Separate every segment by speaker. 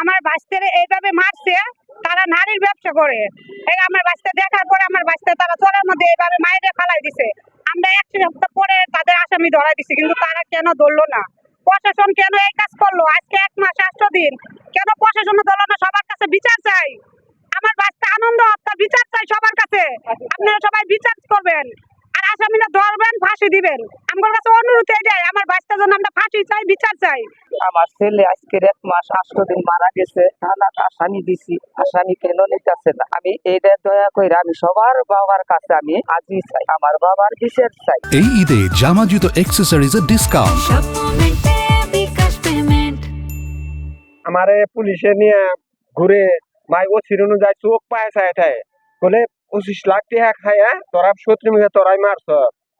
Speaker 1: আমার বাচ্চারা এইভাবে মারছে, তারা নারীর ব্যবসা করে। এই আমার বাচ্চা দেখার পরে আমার বাচ্চা তারা চোরের মধ্যে এইভাবে মায়েরে ফালাই দিছে। আমরা এক সপ্তাহ পরে তাদের আসামি ধরা দিছি, কিন্তু তারা কেন ধরলো না? প্রশাসন কেন এই কাজ করল? আজকে এক মাস আষ্ট দিন কেন প্রশাসন ধরলো না সবার কাছে বিচার চাই আমার বাচ্চা আনন্দ হত্যা বিচার চাই সবার কাছে আপনারা সবাই বিচার করবেন আর আসামিরা ধরবেন ফাঁসি দিবেন আমার কাছে অনুরোধ এটাই আমার বাচ্চার ফাঁসি চাই বিচার চাই?
Speaker 2: আমার ছেলে আজকের এক মাস আষ্ট দিন মারা গেছে থানা আসামি দিছি। আসামি কেন নিতেছে না? আমি এটা দয়া করে আমি সবার বাবার কাছে আমি আজই চাই আমার বাবার বিচার চাই।
Speaker 3: এই ঈদে জামা জুতো অ্যাক্সেসরিজের ডিসকাউন্ট
Speaker 4: আমারে পুলিশে নিয়ে ঘুরে ভাই ও চিরুনু যায় চোখ পায় চায় ঠায়। বলে পঁচিশ লাখ টাকা খাইয়া তোরা শত্রু মিলে তোরাই মারছ।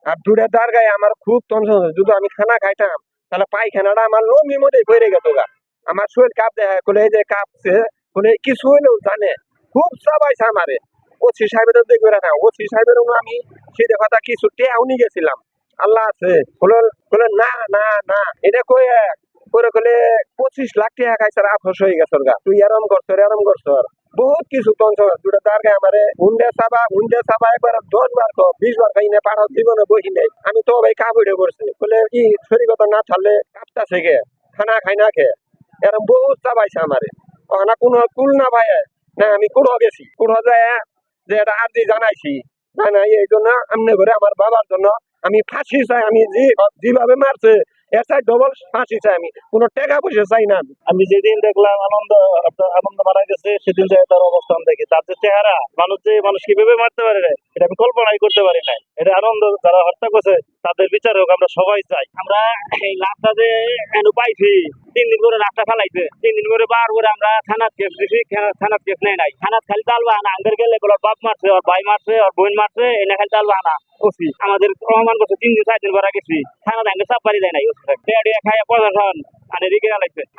Speaker 4: আর দূরে দাঁড় গায়ে আমার খুব টেনশন হচ্ছে যদি আমি খানা খাইতাম তাহলে পায়খানাটা আমার লমির মধ্যে ভরে গেত গা। আমার শরীর কাঁপ বলে এই যে কাঁপছে বলে কিছু হইলেও জানে। খুব চাবাইছে আমারে। ওসি সাহেবের দেখবে না। ওসি সাহেবের আমি সেই কথা কিছু টেয়াও নিয়ে গেছিলাম। আল্লাহ আছে। বলে না না না। এটা কই এক? করে কলে পঁচিশ লাখ টাকা খাইছে আফস হয়ে গেছে গা। তুই এরম করছ এরম করছ বহুত কিছু দুটা তার গায়ে হুন্ডে সাবা হুন্ডে সাবা একবার দশ বার তো বিশ বার জীবনে আমি তো ভাই কাপড়ে বলে কি না ছাড়লে কাপতাছে গে, খানা খাই না খে। এরম বহুত চাবাইছে আমারে না কোনো কুল না ভাই না আমি কুড়ো গেছি। কুড়ো যায় যে এটা আর্জি জানাইছি। না না এই জন্য আমনে ঘরে আমার বাবার জন্য আমি ফাঁসি চাই, আমি যে যেভাবে মারছে এর চাই ডবল ফাঁসি চাই আমি। কোনো টাকা পয়সা চাই না আমি।
Speaker 5: আমি যেদিন দেখলাম আনন্দ আনন্দ মারা গেছে সেদিন যে তার অবস্থান দেখি, তার যে চেহারা, মানুষ যে মানুষ কীভাবে মারতে পারে না এটা আমি কল্পনাই করতে পারি না এটা আনন্দ যারা হত্যা করছে, তাদের বিচার হোক, আমরা সবাই চাই। আমরা এই লাশটা যে পাইছি তিন দিন করে লাশটা ফেলাইছে তিন দিন করে বার করে আমরা থানাত কেস কেস নেই। নাই খালি তালবা আনা আঙ্গের গেলে বাপ মারছে ভাই মারছে বোন মারছে, এনে খালি তালবা আনা আমাদের প্রমাণ করছে তিন দিন চার দিন করা গেছি। থানা নাই প্রশাসন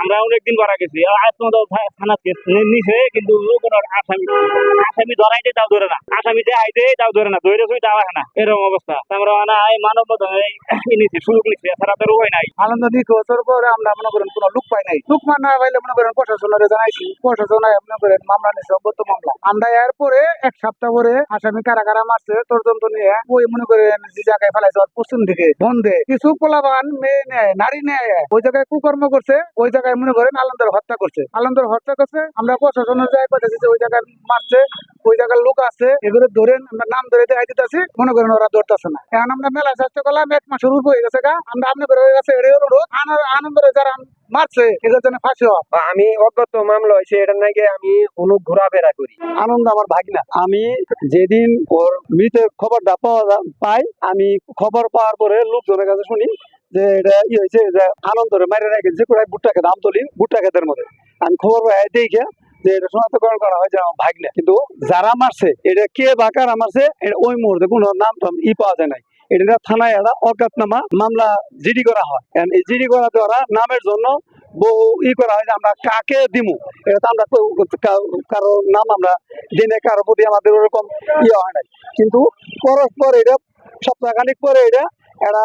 Speaker 5: আমরা অনেকদিন গেছি। কেস নিছে, কিন্তু কোনো আসামি আসামি ধরাইতে তাও ধরে না। আসামি দেখাইতে তাও ধরে না ধরে শুই তাও না। এরকম অবস্থা। আমরা মানে মানব নিচ্ছে সুযোগ নিচ্ছে এছাড়া তো নাই।
Speaker 6: আনন্দ নিখোঁজের পরে আমরা মনে করেন লুক নাই। লুক মান না পাইলে মনে করেন প্রশাসনের জানাইছি মনে করেন মামলা মামলা। আমরা এক সপ্তাহ পরে আসামি কারা কারা তদন্ত নিয়ে ওই মনে করেন যে জায়গায় ফেলাইছে ওর পশ্চিম দিকে বন্ধে কিছু পোলাবান মেয়ে নেয়, নারী নেয়, ওই জায়গায় কুকর্ম করছে, ওই জায়গায় মনে করেন আনন্দের হত্যা করছে। আনন্দের হত্যা করছে, আমরা প্রশাসনের জায়গায় পাঠাচ্ছি যে ওই জায়গায় মারছে, ওই জায়গার লোক আছে, এগুলো ধরেন নাম ধরে দেখাই দিতেছি, মনে করেন ওরা ধরতেছে না। এখন আমরা মেলা চেষ্টা করলাম, এক উপর হয়ে গেছে গা। আমরা অনুরোধ আনার- আনন্দের যারা মারছে এদের জন্য ফাঁসি হওয়া।
Speaker 4: আমি অজ্ঞাত মামলা হয়েছে এটা নাকি আমি কোনো ঘোরাফেরা করি।
Speaker 6: আনন্দ আমার ভাগনা। আমি যেদিন ওর মৃতের খবরটা পাওয়া পাই আমি খবর পাওয়ার পরে লোকজনের কাছে শুনি যে এটা ই হয়েছে যে আনন্দরে মারে রেখে যে কোথায় ভুট্টা খেতে আমতলি ভুট্টা খেতের মধ্যে। আমি খবর পাই দেখে যে এটা শনাক্তকরণ করা হয়েছে আমার ভাগ্নে। কিন্তু যারা মারছে এটা কে বা কারা মারছে এটা ওই মুহূর্তে কোনো নাম টাম ই পাওয়া যায় নাই। এটা থানায় একটা অজ্ঞাতনামা মামলা জিডি করা হয়। এই জিডি করা দ্বারা নামের জন্য বহু ই করা হয় যে আমরা কাকে দিমু? এটা আমরা কারও নাম আমরা দিনে কারও প্রতি আমাদের ওরকম ইয়ে হয় নাই। কিন্তু পরস্পর এটা, সপ্তাহখানিক পরে এটা একটা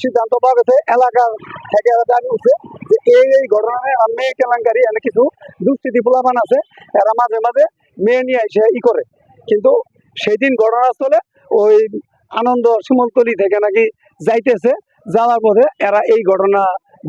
Speaker 6: সিদ্ধান্ত পাওয়া গেছে এলাকার থেকে একটা দাবি উঠছে যে এই এই ঘটনায় আর মেয়ে কেলেঙ্কারি, এনে কিছু দুষ্কৃতি পোলাপান আছে, এরা মাঝে মাঝে মেয়ে নিয়ে এসে ই করে। কিন্তু সেদিন ঘটনাস্থলে ওই আনন্দ শিমলতলি থেকে নাকি যাইতেছে। যাওয়ার পরে এরা এই ঘটনা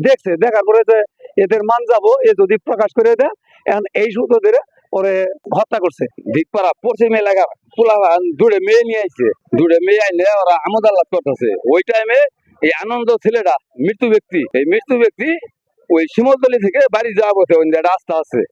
Speaker 6: দেখছে। দেখার পরে যে এদের মান যাব, এ যদি প্রকাশ করে দেয়, এখন এই সূত্র ধরে পরে হত্যা করছে।
Speaker 7: দিকপাড়া পশ্চিম এলাকার পোলা দূরে মেয়ে নিয়ে আইছে। দূরে মেয়ে আইলে ওরা আমোদ আল্লাহ করতেছে। ওই টাইমে এই আনন্দ ছেলেটা, মৃত্যু ব্যক্তি, এই মৃত্যু ব্যক্তি ওই শিমলতলি থেকে বাড়ি যাওয়ার পথে ওই রাস্তা আছে,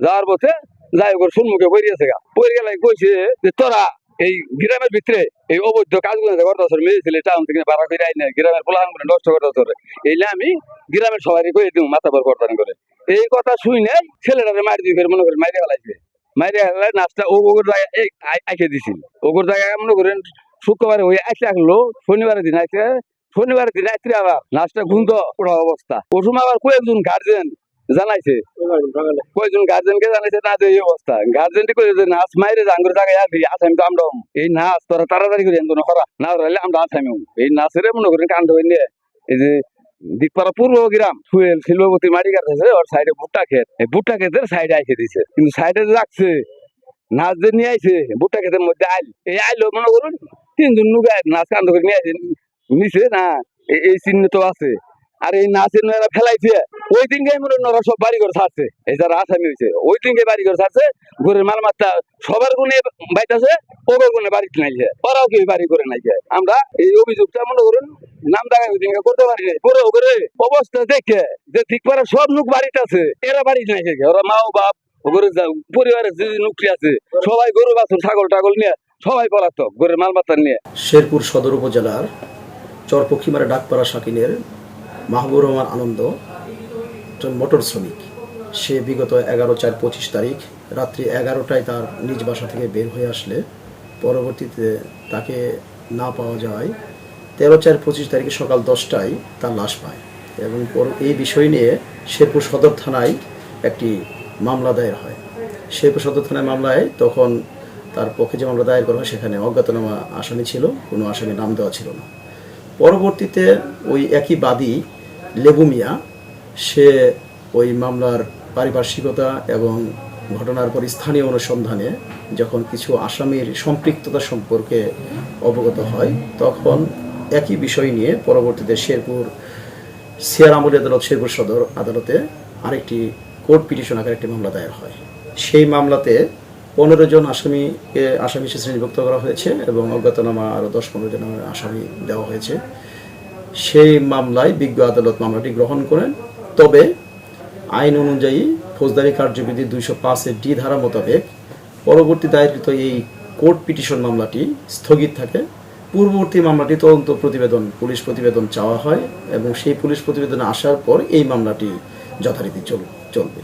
Speaker 7: যাওয়ার পথে যাই ওর সম্মুখে পড়িয়েছে গা। পড়ে গেলে কইছে যে তোরা এই গ্রামের ভিতরে এই অবৈধ কাজগুলো যে করতেছ মেয়ে ছেলে টাউন থেকে ভাড়া করে আইনে গ্রামের করে নষ্ট করতেছ এইলে আমি গ্রামের সবাই কয়ে দিব মাথা পর করতাম করে। এই কথা শুনে ছেলেটারে মারি দিয়ে ফের মনে করে মাইরে ফেলাইছে। মাইরে ফেলাই নাচটা ও ওগুর জায়গায় এই আই- আইকে দিছিল। ওগুর জায়গায় মনে করেন শুক্রবারে ওই আইসে আসলো, শনিবারের দিন আইসে, শনিবারের দিন রাত্রে আবার নাচটা ঘুমত পড়া অবস্থা। ওর আবার কয়েকজন গার্জেন জানাইছে? কয়েকজন গার্জেনকে জানাইছে না যে এই অবস্থা? গার্জেন কই যে নাচ মাইরে জাঙ্গুর জায়গায় আসবি, আসামি তো আমরা এই নাচ তোরা তাড়াতাড়ি করে এনে করা, না হলে আমরা আসামি। এই নাচের মনে করেন কাণ্ড হইলে এই যে দিকপাড়া পূর্ব গ্রাম সুয়েল শিল্পপতি মাটি কাটতেছে ওর সাইডে ভুট্টা ক্ষেত। এই ভুট্টা ক্ষেতের সাইডে আইসে দিছে। কিন্তু সাইডে রাখছে নাচ যে নিয়ে আইছে, ভুট্টা ক্ষেতের মধ্যে আইল। এই আইলো মনে করুন তিনজন নুগে নাচ কান্দ করে নিয়ে আইছে। নিছে না এই চিহ্ন তো আছে। আর এই নাচের মেয়েরা ফেলাইছে। ওই দিনকে হয় সব বাড়ি ঘর ছাড়ছে। এই যারা আসামি হয়েছে ওই দিনকে বাড়ি ঘর ছাড়ছে। ঘরের মাল মাত্রা সবার গুণে বাইতেছে ওগর গুণে বাড়িতে নাইছে ওরাও কেউ বাড়ি করে নাইছে আমরা এই অভিযোগটা মনে করুন, নাম করতে পারি পরে অবস্থা দেখে যে ঠিক পারে সব লোক বাড়িতে আছে, এরা বাড়িতে নাই ওরা মা ও বাপ ওগরে যা- পরিবারের যে লোকটি আছে, সবাই গরু, বাছুর, ছাগল, টাগল নিয়ে সবাই পলাতক, ঘরের মাল মাত্রা নিয়ে।
Speaker 8: শেরপুর সদর উপজেলার চরপক্ষিমারা ডাকপাড়া শাকিনের মাহবুর রহমান আনন্দ, একজন মোটর শ্রমিক। সে বিগত এগারো চার পঁচিশ তারিখ রাত্রি এগারোটায় তার নিজ বাসা থেকে বের হয়ে আসলে পরবর্তীতে তাকে না পাওয়া যায়। তেরো চার পঁচিশ তারিখে সকাল দশটায় তার লাশ পায় এবং এই বিষয় নিয়ে শেরপুর সদর থানায় একটি মামলা দায়ের হয়। শেরপুর সদর থানায় মামলায় তখন তার পক্ষে যে মামলা দায়ের করা হয় সেখানে অজ্ঞাতনামা আসামি ছিল, কোনো আসামি নাম দেওয়া ছিল না। পরবর্তীতে ওই একই বাদী লেবু মিয়া সে ওই মামলার পারিপার্শ্বিকতা এবং ঘটনার পর স্থানীয় অনুসন্ধানে যখন কিছু আসামির সম্পৃক্ততা সম্পর্কে অবগত হয়, তখন একই বিষয় নিয়ে পরবর্তীতে শেরপুর সিয়ার আমলি আদালত, শেরপুর সদর আদালতে আরেকটি কোর্ট পিটিশন আকারে একটি মামলা দায়ের হয়। সেই মামলাতে পনেরো জন আসামিকে, আসামি শ্রেণীভুক্ত করা হয়েছে এবং অজ্ঞাতনামা আরও দশ পনেরো জন আসামি দেওয়া হয়েছে। সেই মামলায় বিজ্ঞ আদালত মামলাটি গ্রহণ করেন। তবে আইন অনুযায়ী ফৌজদারি কার্যবিধি দুইশো পাঁচের ডি ধারা মোতাবেক পরবর্তী দায়েরকৃত এই কোর্ট পিটিশন মামলাটি স্থগিত থাকে। পূর্ববর্তী মামলাটি তদন্ত প্রতিবেদন, পুলিশ প্রতিবেদন চাওয়া হয় এবং সেই পুলিশ প্রতিবেদন আসার পর এই মামলাটি যথারীতি চল, চলবে।